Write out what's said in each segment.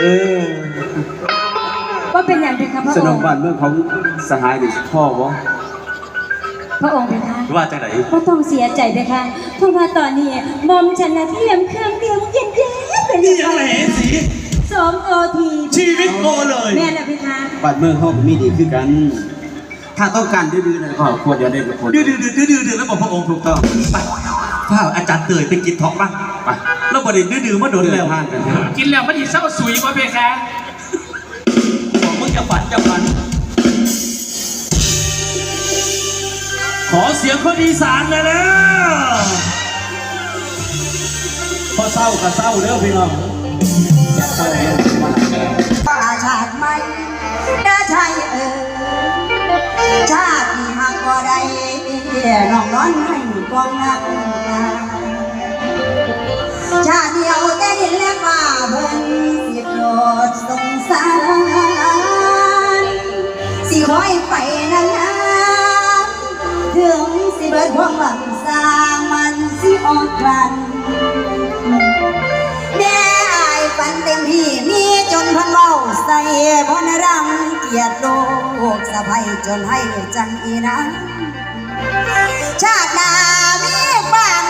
เออว่าเป็นอย่างไรครับพระสองนมค์ บ้านเมืองของสหายดิพ่อวะพระองค์เป็นคะว่าจังไหนก็ต้องเสียใจไปค่ะเพราะว่าตอนนี้มอมฉันนะเตรียมเครื่องเตรียมเย็นเย็นๆเป็นนี่ยังไงสีสมโอทีชีวิตโกเลยแม่นะพี่คะบ้านเมืองเขาก็มีดีคือกัน ถ้าต้องการดื้อๆนะก็ควรจะได้เป็นคนดื้อดื้อดื้อดื้อดื้อแล้วบอกพระองค์ถูกต้องไปข้าวอาจารย์เตยไปกินท้องบ้างไป แล้วประเด็นดื้อดื้อมาโดนเดินแล้วทางกันเถอะกินแล้วมันดีเศร้าสุยมาเพคะบอกมึงจะฝันจะฝัน ขอเสียงคนอีสานเลยนะพอเศร้าก็เศร้าเด้อพี่น้องป่าชาติไม่ได้ใช่เออชาติที่หักบ่ได้น้องนอนให้กองนัก คอยไปนานๆถึงสิเบิดความหวังสร้างมันสิออกกลันแม่อายฝันเต็มที่มีจนพันเว้าใส่พนรังเกียรติโลกสะพายจนให้จังอีนะชาติหน้ามีบ้างเป็น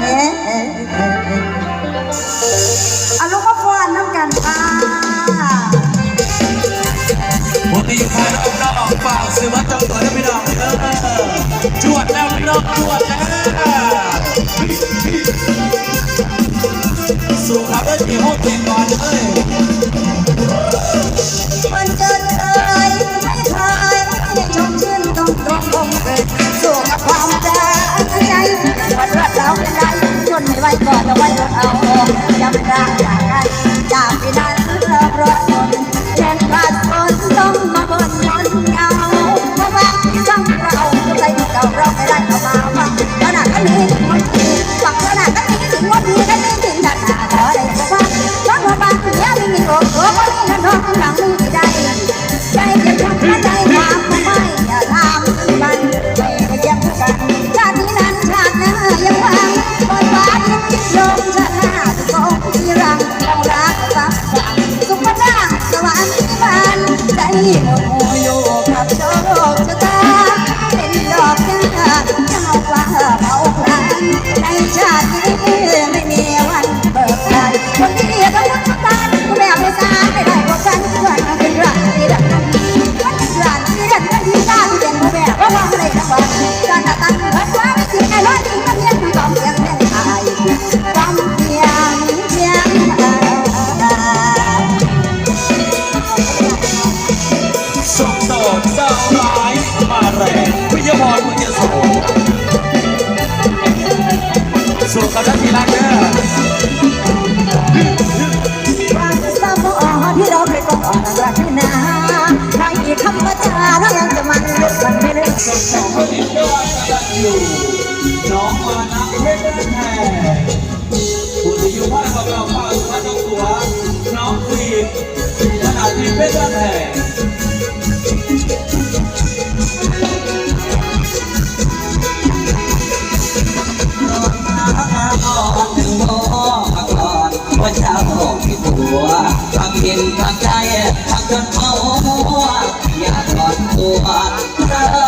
ได้อาลูกก็ฟ้อนน้ำกันค่ะผมตีพายน้องน้องเปล่าซื้อมาจังตัวนะพี่น้องเออจวดแล้วพี่น้องจวดแล้วสุขภาพดีห้องเต็มก่อนเลย ไม่ได้น้องมานักเพชรแท้ผู้ที่อยู่บ้านของเราป้าสุภาพตัว น้องคลีขนาดที่เพชรแท้ว่าเจ้าที่ตัวทำเห็นทำใจทำจนเขาอยากกอดตัวเธอ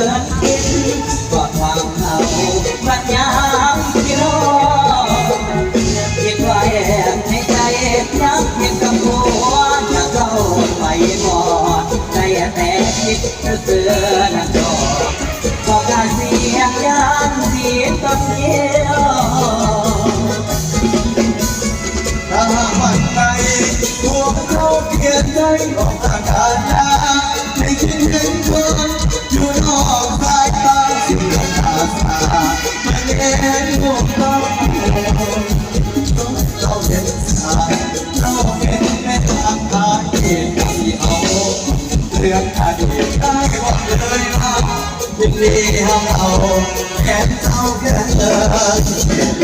อนกว่าความเหงาบัดยามที่รอคิดว่าแอบในใจยับยังกับหัวจะเข้ไปหมดใจแต่คิดเสือนักดอกอการเสียงยามเงวลตาหันใจทวงเราเกลียดใจออกทางการแล้ว เรื่องอดีตได้หมดเลยนะยินดีให้เอาแขนเท้าแขนเธอ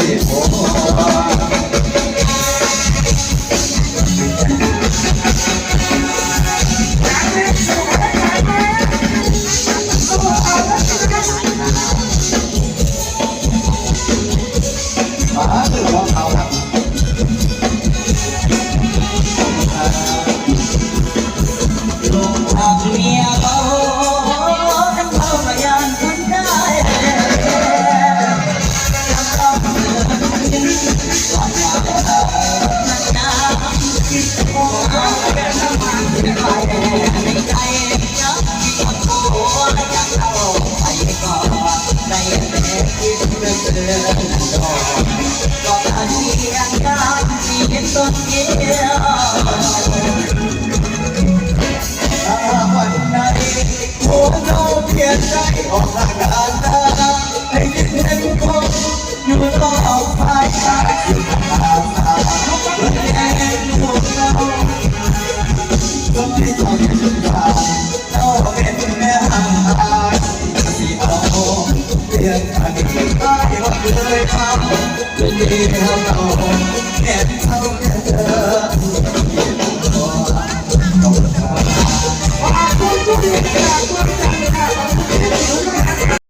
องดอกก็อาเสียงยามที่เห็นต้นเกี่ยววันไหนพวกเราเทียนใจออกจากกันให้คิดเห็นคนอยู่นอกสายตาสิ่ตาตาไม่เห็นพวกเราต้องที่ทำให้ตาเราเป็นแม่ห่างตาที่เอาเปลี่ยนกัน ว่าเคยทบไม่ดีแล้วเราแค่ทำแค่เธอที่ขอต้องการ